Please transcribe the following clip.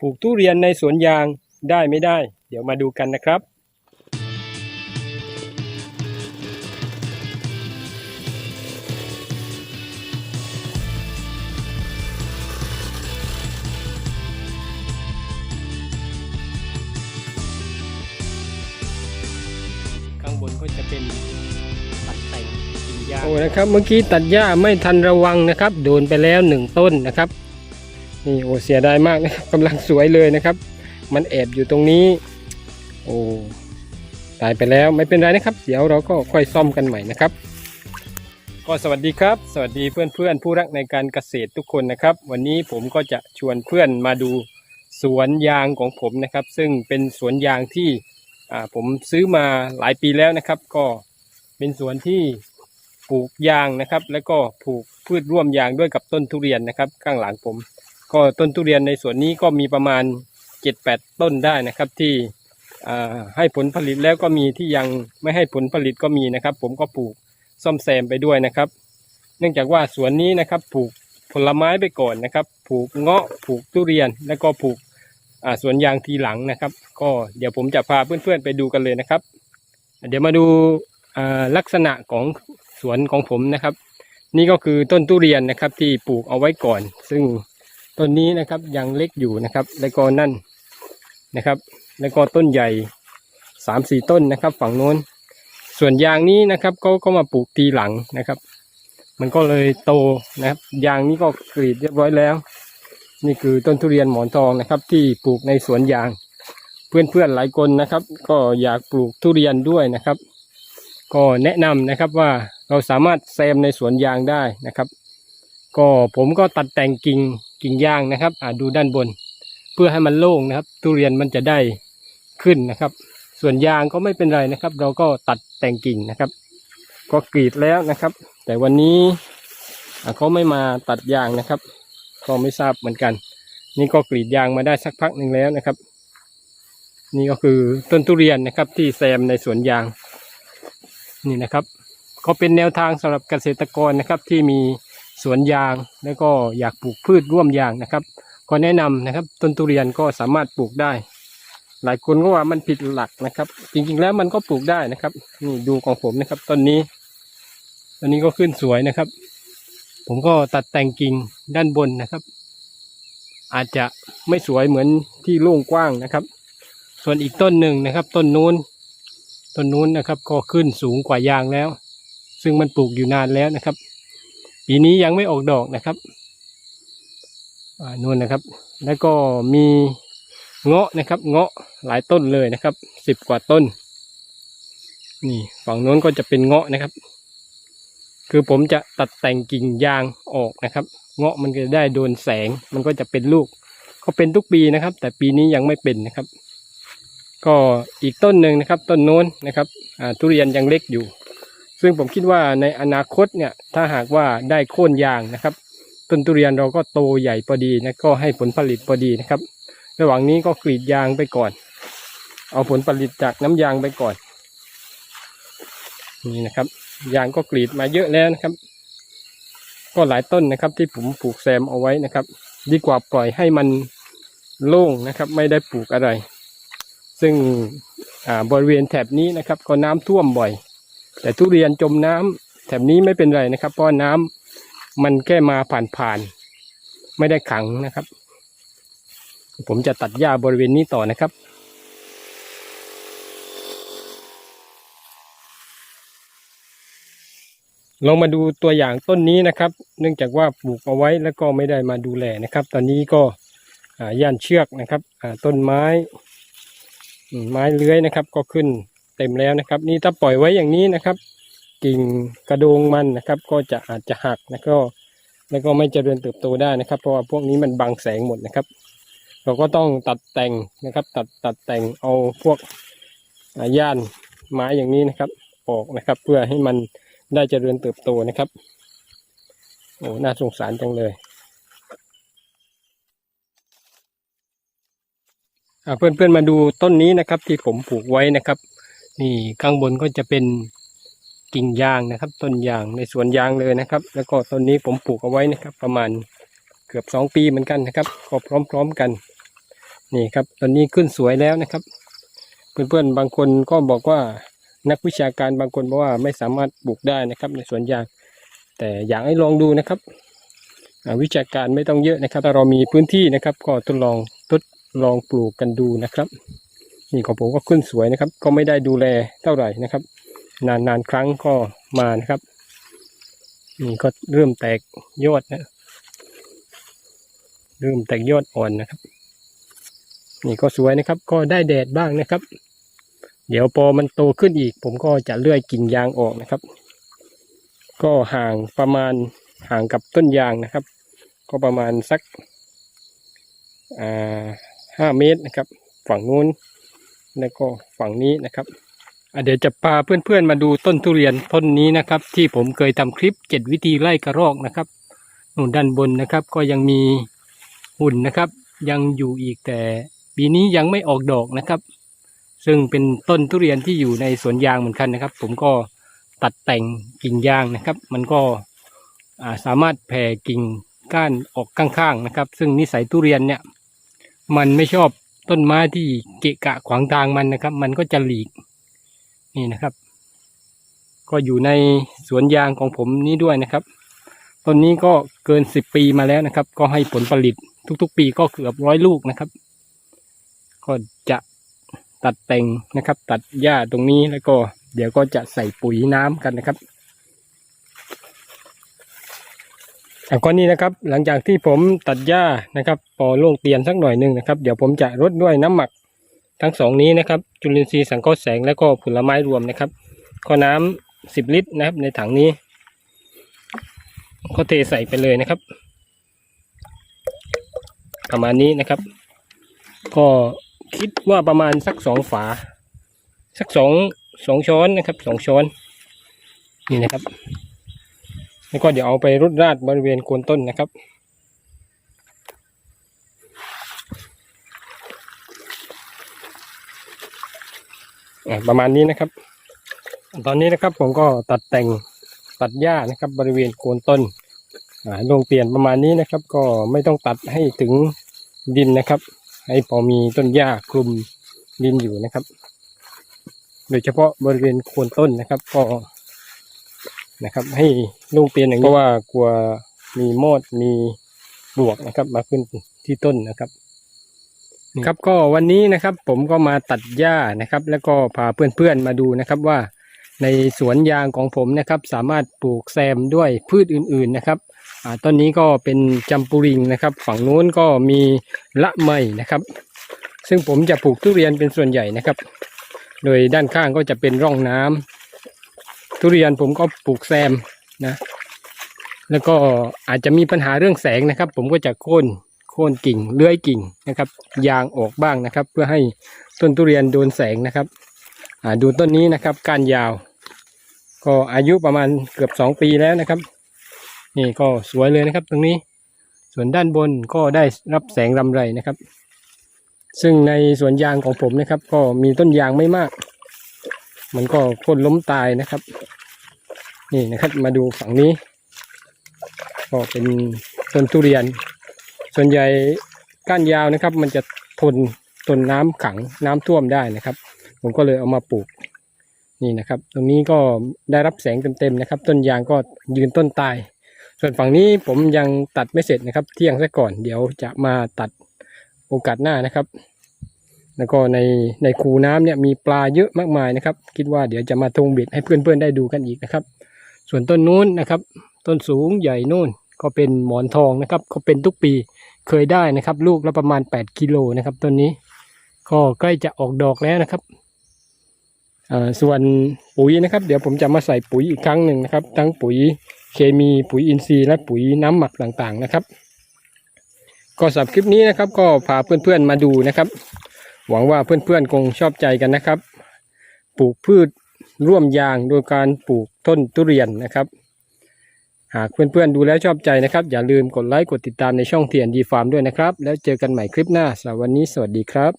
ปลูกทุเรียนในสวนยางได้ไม่ได้ เดี๋ยวมาดูกันนะครับ ข้างบนก็จะเป็นตัดแต่งกิ่งหญ้าโอ้นะครับ เมื่อกี้ตัดหญ้าไม่ทันระวังนะครับ โดนไปแล้วหนึ่งต้นนะครับ นี่โอ้เสียดายมากนะครับกำลังสวยเลยนะครับ มันแอบอยู่ตรงนี้ โอ้ตายไปแล้วไม่เป็นไรนะครับ เดี๋ยวเราก็ค่อยซ่อมกันใหม่นะครับ ก็สวัสดีครับ สวัสดีเพื่อนเพื่อนผู้รักในการเกษตรทุกคนนะครับ วันนี้ผมก็จะชวนเพื่อนมาดูสวนยางของผมนะครับ ซึ่งเป็นสวนยางที่ผมซื้อมาหลายปีแล้วนะครับ ก็เป็นสวนที่ปลูกยางนะครับ แล้วก็ปลูกพืชร่วมยางด้วยกับต้นทุเรียนนะครับ ข้างหลังผม ก็ต้นทุเรียนในสวนนี้ก็มีประมาณ 7-8 ต้นได้นะครับที่ให้ผลผลิตแล้วก็มีที่ยังไม่ให้ผลผลิตก็มีนะครับ ผมก็ปลูกซ่อมแซมไปด้วยนะครับ เนื่องจากว่าสวนนี้นะครับปลูกผลไม้ไปก่อนนะครับ ปลูกเงาะปลูกทุเรียน แล้วก็ปลูกสวนยางทีหลังนะครับ ก็เดี๋ยวผมจะพาเพื่อนๆไปดูกันเลยนะครับ เดี๋ยวมาดูลักษณะของสวนของผมนะครับ นี่ก็คือต้นทุเรียนนะครับที่ปลูกเอาไว้ก่อน ซึ่ง ต้นนี้นะครับยังเล็กอยู่นะครับ แล้วก็นั่นนะครับ แล้วก็ต้นใหญ่สามสี่ต้นนะครับ ฝั่งโน้น ส่วนยางนี้นะครับเขาก็มาปลูกทีหลังนะครับ มันก็เลยโตนะครับ ยางนี้ก็กรีดเรียบร้อยแล้ว นี่คือต้นทุเรียนหมอนทองนะครับ ที่ปลูกในสวนยาง เพื่อนๆหลายคนนะครับ ก็อยากปลูกทุเรียนด้วยนะครับ ก็แนะนำนะครับว่าเราสามารถแซมในสวนยางได้นะครับ ก็ผมก็ตัดแต่งกิ่ง กิ่งยางนะครับอ่าดูด้านบน เพื่อให้มันโล่งนะครับ ทุเรียนมันจะได้ขึ้นนะครับ ส่วนยางก็ไม่เป็นไรนะครับ เราก็ตัดแต่งกิ่งนะครับ ก็กรีดแล้วนะครับ แต่วันนี้เขาไม่มาตัดยางนะครับ ก็ไม่ทราบเหมือนกัน นี่ก็กรีดยางมาได้สักพักหนึ่งแล้วนะครับ นี่ก็คือต้นทุเรียนนะครับที่แซมในสวนยางนี่นะครับ ก็เป็นแนวทางสำหรับเกษตรกรนะครับที่มี สวนยาง แล้วก็อยากปลูกพืชร่วมยางนะครับ ก็แนะนำนะครับ ต้นทุเรียนก็สามารถปลูกได้ หลายคนก็ว่ามันผิดหลักนะครับ จริงๆแล้วมันก็ปลูกได้นะครับนี่ดูของผมนะครับต้นนี้ต้นนี้ก็ขึ้นสวยนะครับ ผมก็ตัดแต่งกิ่งด้านบนนะครับ อาจจะไม่สวยเหมือนที่โล่งกว้างนะครับ ส่วนอีกต้นหนึ่งนะครับ ต้นนู้นต้นนู้นนะครับก็ขึ้นสูงกว่ายางแล้ว ซึ่งมันปลูกอยู่นานแล้วนะครับ ปีนี้ยังไม่ออกดอกนะครับนู่นนะครับ แล้วก็มีเงาะนะครับ เงาะหลายต้นเลยนะครับสิบกว่าต้น นี่ฝั่งโน้นก็จะเป็นเงาะนะครับ คือผมจะตัดแต่งกิ่งยางออกนะครับ เงาะมันก็จะได้โดนแสง มันก็จะเป็นลูกเขาเป็นทุกปีนะครับ แต่ปีนี้ยังไม่เป็นนะครับ ก็อีกต้นหนึ่งนะครับ ต้นโน้นนะครับทุเรียนยังเล็กอยู่ ซึ่งผมคิดว่าในอนาคตเนี่ยถ้าหากว่าได้โค่นยางนะครับ ต้นทุเรียนเราก็โตใหญ่พอดีนะก็ให้ผลผลิตพอดีนะครับ ระหว่างนี้ก็กรีดยางไปก่อน เอาผลผลิตจากน้ำยางไปก่อน นี่นะครับ ยางก็กรีดมาเยอะแล้วนะครับ ก็หลายต้นนะครับ ที่ผมปลูกแซมเอาไว้นะครับ ดีกว่าปล่อยให้มันโล่งนะครับ ไม่ได้ปลูกอะไร ซึ่งบริเวณแถบนี้นะครับ ก็น้ำท่วมบ่อย แต่ทุเรียนจมน้ำแถบนี้ไม่เป็นไรนะครับ เพราะน้ำมันแค่มาผ่านๆไม่ได้ขังนะครับ ผมจะตัดหญ้าบริเวณนี้ต่อนะครับลองมาดูตัวอย่างต้นนี้นะครับ เนื่องจากว่าปลูกเอาไว้แล้วก็ไม่ได้มาดูแลนะครับ ตอนนี้ก็ย่านเชือกนะครับต้นไม้ไม้เลื้อยนะครับ ก็ขึ้น เต็มแล้วนะครับ นี่ถ้าปล่อยไว้อย่างนี้นะครับ กิ่งกระโดงมันนะครับ ก็จะอาจจะหักแล้วก็แล้วก็ไม่เจริญเติบโตได้นะครับ เพราะว่าพวกนี้มันบังแสงหมดนะครับ เราก็ต้องตัดแต่งนะครับ ตัดตัดแต่งเอาพวกย่านไม้อย่างนี้นะครับ ออกนะครับ เพื่อให้มันได้เจริญเติบโตนะครับโอ้น่าสงสารจังเลยอ่าเพื่อนๆมาดูต้นนี้นะครับที่ผมปลูกไว้นะครับ นี่ข้างบนก็จะเป็นกิ่งยางนะครับ ต้นยางในสวนยางเลยนะครับ แล้วก็ต้นนี้ผมปลูกเอาไว้นะครับ ประมาณเกือบสองปีเหมือนกันนะครับก็พร้อมๆกัน นี่ครับตอนนี้ขึ้นสวยแล้วนะครับ เพื่อนๆบางคนก็บอกว่านักวิชาการบางคนบอกว่าไม่สามารถปลูกได้นะครับ ในสวนยาง แต่อยากให้ลองดูนะครับวิชาการไม่ต้องเยอะนะครับถ้าเรามีพื้นที่นะครับ ก็ทดลองทดลองปลูกกันดูนะครับ นี่ของผมก็ขึ้นสวยนะครับ ก็ไม่ได้ดูแลเท่าไหร่นะครับ นานๆครั้งก็มานะครับ นี่ก็เริ่มแตกยอดนะเริ่มแตกยอดอ่อนนะครับ นี่ก็สวยนะครับ ก็ได้แดดบ้างนะครับ เดี๋ยวพอมันโตขึ้นอีก ผมก็จะเลื่อยกิ่งยางออกนะครับ ก็ห่างประมาณห่างกับต้นยางนะครับ ก็ประมาณสักอ่าห้าเมตรนะครับ ฝั่งนู้น แล้วก็ฝั่งนี้นะครับเดี๋ยวจะพาเพื่อนๆมาดูต้นทุเรียนต้นนี้นะครับ ที่ผมเคยทำคลิปเจ็ดวิธีไล่กระรอกนะครับนู่นด้านบนนะครับ ก็ยังมีหุ่นนะครับ ยังอยู่อีกแต่ปีนี้ยังไม่ออกดอกนะครับ ซึ่งเป็นต้นทุเรียนที่อยู่ในสวนยางเหมือนกันนะครับ ผมก็ตัดแต่งกิ่งยางนะครับ มันก็าสามารถแผ่กิ่งก้านออกข้างๆนะครับ ซึ่งนิสัยทุเรียนเนี่ย มันไม่ชอบ ต้นไม้ที่เกะกะขวางทางมันนะครับ มันก็จะหลีก นี่นะครับ ก็อยู่ในสวนยางของผมนี้ด้วยนะครับต้นนี้ก็เกินสิบปีมาแล้วนะครับ ก็ให้ผลผลิตทุกๆ ปีก็เกือบร้อยลูกนะครับ ก็จะตัดแต่งนะครับ ตัดหญ้าตรงนี้แล้วก็ เดี๋ยวก็จะใส่ปุ๋ยน้ำกันนะครับอะ ก้อนนี้นะครับหลังจากที่ผมตัดหญ้านะครับพอล่วงเตียนสักหน่อยหนึ่งนะครับ เดี๋ยวผมจะรดด้วยน้ำหมักทั้งสองนี้นะครับ จุลินทรีย์สังเคราะห์แสงและก็ผลไม้รวมนะครับก็น้ำสิบลิตรนะครับ ในถังนี้ ก็เทใส่ไปเลยนะครับ ประมาณนี้นะครับ ก็คิดว่าประมาณสักสองฝา สักสองสองช้อนนะครับสองช้อน นี่นะครับ แล้วก็เดี๋ยวเอาไปรดราดบริเวณโคนต้นนะครับ ประมาณนี้นะครับ ตอนนี้นะครับผมก็ตัดแต่งตัดหญ้านะครับ บริเวณโคนต้นลงเปลี่ยนประมาณนี้นะครับ ก็ไม่ต้องตัดให้ถึงดินนะครับ ให้พอมีต้นหญ้าคลุมดินอยู่นะครับ โดยเฉพาะบริเวณโคนต้นนะครับ ก็ นะครับ ให้ลงเปลี่ยนอย่างนี้เพราะว่ากลัวมีมอดมีปลวกนะครับ มาขึ้นที่ต้นนะครับครับก็วันนี้นะครับ ผมก็มาตัดหญ้านะครับ แล้วก็พาเพื่อนๆมาดูนะครับว่า ในสวนยางของผมนะครับ สามารถปลูกแซมด้วยพืชอื่น ๆนะครับต้นนี้ก็เป็นจำปูริงนะครับ ฝั่งนู้นก็มีละไมนะครับ ซึ่งผมจะปลูกทุเรียนเป็นส่วนใหญ่นะครับ โดยด้านข้างก็จะเป็นร่องน้ำ ทุเรียนผมก็ปลูกแซมนะ แล้วก็อาจจะมีปัญหาเรื่องแสงนะครับ ผมก็จะโค่นโค่นกิ่งเลื้อยกิ่งนะครับ ยางออกบ้างนะครับ เพื่อให้ต้นทุเรียนโดนแสงนะครับดูต้นนี้นะครับก้านยาว ก็อายุประมาณเกือบสองปีแล้วนะครับ นี่ก็สวยเลยนะครับ ตรงนี้ ส่วนด้านบนก็ได้รับแสงรำไรนะครับ ซึ่งในสวนยางของผมนะครับ ก็มีต้นยางไม่มาก มันก็โค่นล้มตายนะครับ นี่นะครับมาดูฝั่งนี้ ก็เป็นต้นทุเรียน ส่วนใหญ่ก้านยาวนะครับ มันจะทนทนน้ำขังน้ำท่วมได้นะครับ ผมก็เลยเอามาปลูกนี่นะครับ ตรงนี้ก็ได้รับแสงเต็มๆนะครับ ต้นยางก็ยืนต้นตาย ส่วนฝั่งนี้ผมยังตัดไม่เสร็จนะครับ เที่ยงซะก่อนเดี๋ยวจะมาตัดโอกาสหน้านะครับ แล้วก็ในในคูน้ำเนี่ยมีปลาเยอะมากมายนะครับ คิดว่าเดี๋ยวจะมาทงเบ็ดให้เพื่อนๆได้ดูกันอีกนะครับ ส่วนต้นนู้นนะครับ ต้นสูงใหญ่นู่นก็เป็นหมอนทองนะครับก็เป็นทุกปีเคยได้นะครับ ลูกละประมาณ 8กิโลนะครับต้นนี้ ก็ใกล้จะออกดอกแล้วนะครับส่วนปุ๋ยนะครับ เดี๋ยวผมจะมาใส่ปุ๋ยอีกครั้งหนึ่งนะครับ ทั้งปุ๋ยเคมีปุ๋ยอินทรีย์และปุ๋ยน้ำหมักต่างๆนะครับ ก็สำหรับคลิปนี้นะครับ ก็พาเพื่อนๆมาดูนะครับ หวังว่าเพื่อนๆคงชอบใจกันนะครับ ปลูกพืช ร่วมยางโดยการปลูกต้นทุเรียนนะครับ หากเพื่อนๆดูแล้วชอบใจนะครับ อย่าลืมกดไลค์กดติดตามในช่องเทียนดีฟาร์มด้วยนะครับ แล้วเจอกันใหม่คลิปหน้าสำหรับวันนี้สวัสดีครับ